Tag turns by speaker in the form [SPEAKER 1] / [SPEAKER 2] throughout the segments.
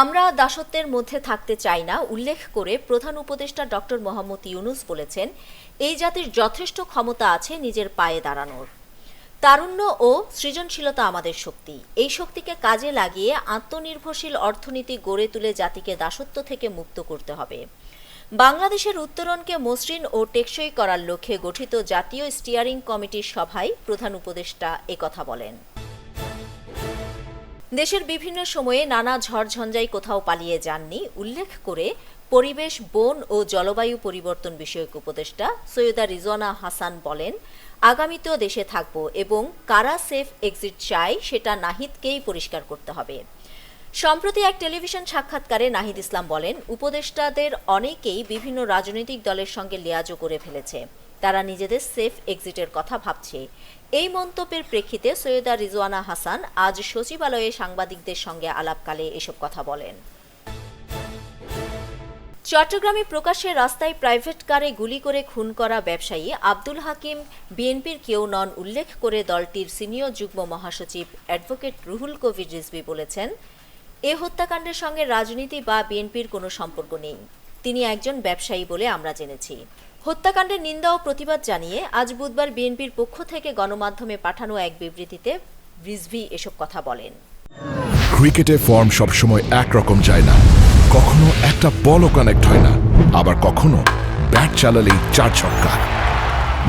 [SPEAKER 1] আমরা দাসত্বের মধ্যে থাকতে চাই না, উল্লেখ করে প্রধান উপদেষ্টা ডক্টর মোহাম্মদ ইউনুস বলেছেন, এই জাতির যথেষ্ট ক্ষমতা আছে নিজের পায়ে দাঁড়ানোর। তারুণ্য ও সৃজনশীলতা আমাদের শক্তি। এই শক্তিকে কাজে লাগিয়ে আত্মনির্ভরশীল অর্থনীতি গড়ে তুলে জাতিকে দাসত্ব থেকে মুক্ত করতে হবে। বাংলাদেশের উত্তরণকে মসৃণ ও টেকসই করার লক্ষ্যে গঠিত জাতীয় স্টিয়ারিং কমিটির সভায় প্রধান উপদেষ্টা একথা বলেন। দেশের বিভিন্ন সময়ে নানা ঝড়ঝঞ্ঝাই কোথাও পালিয়ে যাননি, উল্লেখ করে পরিবেশ, বন ও জলবায়ু পরিবর্তন বিষয়ক উপদেষ্টা সৈয়দা রিজওয়ানা হাসান বলেন, আগামীতেও দেশে থাকব এবং কারা সেফ এক্সিট চাই সেটা নাহিদকেই পরিষ্কার করতে হবে। সম্প্রতি এক টেলিভিশন সাক্ষাৎকারে নাহিদ ইসলাম বলেন, উপদেষ্টাদের অনেকেই বিভিন্ন রাজনৈতিক দলের সঙ্গে লিয়াজও করে ফেলেছে। তারা নিজেদের সেফ এক্সিটের কথা ভাবছে। এই মন্তব্যের প্রেক্ষিতে সৈয়দা রিজওয়ানা হাসান আজ সচিবালয়ে সাংবাদিকদের সঙ্গে আলাপকালে এসব কথা বলেন। চট্টগ্রামে প্রকাশ্যে রাস্তায় প্রাইভেট কারে গুলি করে খুন করা ব্যবসায়ী আব্দুল হাকিম, বিএনপির কেউ নন উল্লেখ করে দলটির সিনিয়র যুগ্ম মহাসচিব অ্যাডভোকেট রুহুল কবির রিজভি বলেছেন, এ হত্যাকাণ্ডের সঙ্গে রাজনীতি বা বিএনপির কোনো সম্পর্ক নেই। তিনি একজন ব্যবসায়ী বলে আমরা জেনেছি। হত্যাকাণ্ডের নিন্দা ও প্রতিবাদ জানিয়ে আজ বুধবার বিএনপির পক্ষ থেকে গণমাধ্যমে পাঠানো এক বিবৃতিতে রিজভি এসব কথা বলেন।
[SPEAKER 2] ক্রিকেটে ফর্ম সবসময় একরকম যায় না। কখনো একটা বলও কানেক্ট হয় না। আবার কখনো ব্যাট চালালেই চার ছক্কা।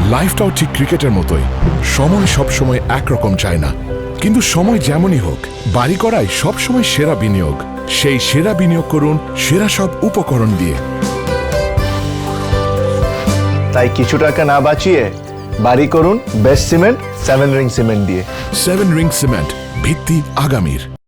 [SPEAKER 2] লাইফটাও ঠিক ক্রিকেটের মতোই। সময় সবসময় একরকম যায় না। কিন্তু সময় যেমনই হোক, বাড়ি করাই সবসময় সেরা বিনিয়োগ। সেই সেরা বিনিয়োগ করুন সেরা সব উপকরণ দিয়ে।
[SPEAKER 3] তাই কিছু টাকা না বাঁচিয়ে বাড়ি করুন best cement seven ring cement দিয়ে।
[SPEAKER 2] সেভেন রিং সিমেন্ট ভিত্তি আগামীর।